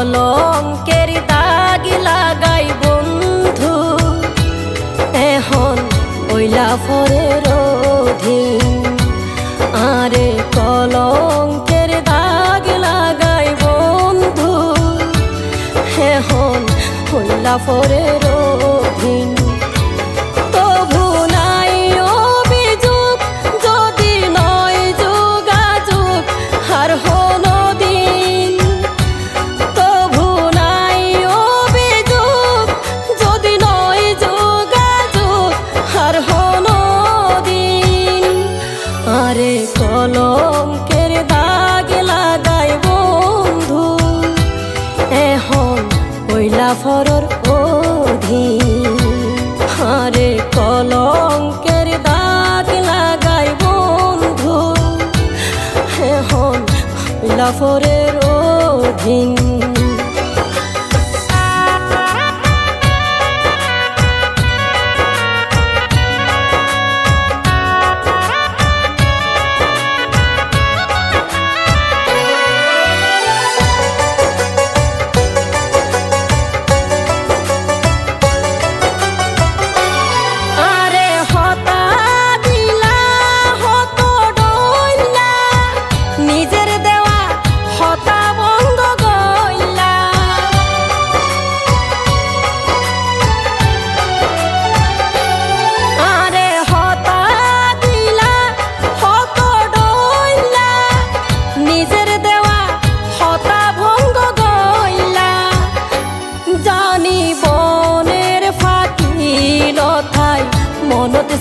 কলঙ্কের দাগ লাগাই বন্ধু। এখন ওইলা ফরের অধীন। আরে কলঙ্কের দাগ লাগাই বন্ধু। এখন ওইলা ফরের অধীন। জাফরর অধি হারে কলঙ্কের দাগ লাগাই বন্ধু। এখন জাফরের অধীন।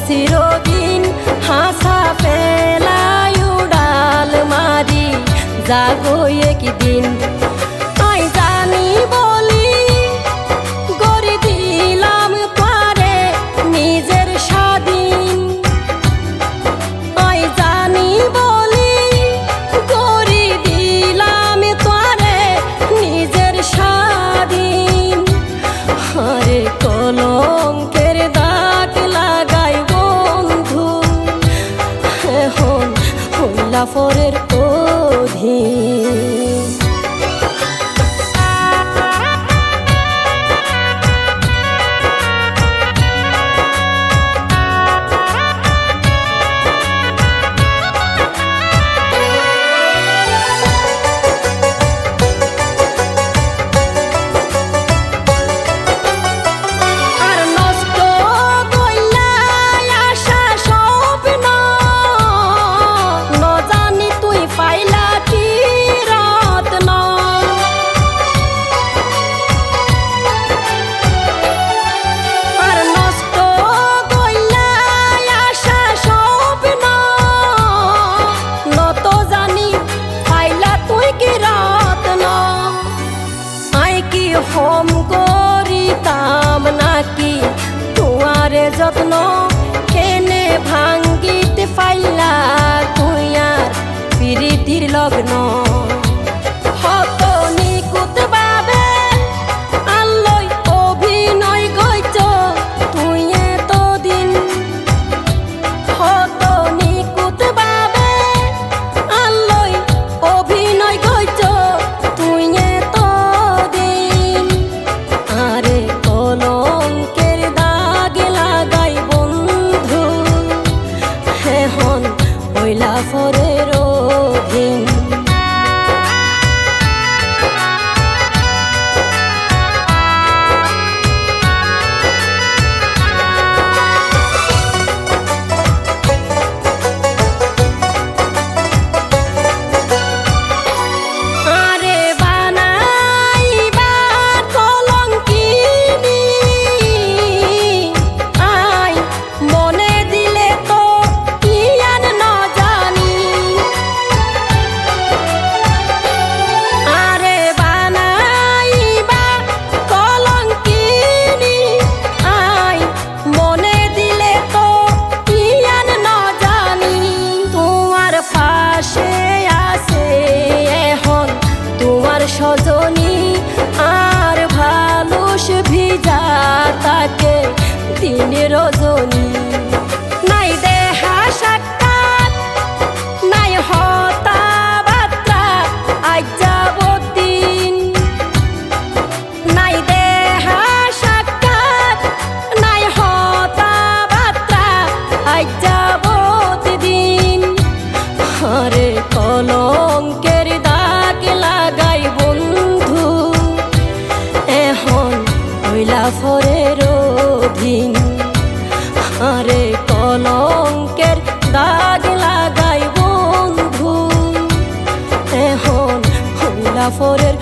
চিরদিন হাসা পেলায়ু ডাল মারি জাগো একদিন। you. ফোন করিতাম নাকি? তোমারে যত্ন পাশে আছে এখন তোমার সজনী। আর ভালোস ভিজা তাকে দিন রজনী। নাই দেহা সাক্ষী দাগ লাগাই বন্ধু। এখন হইলা ফরের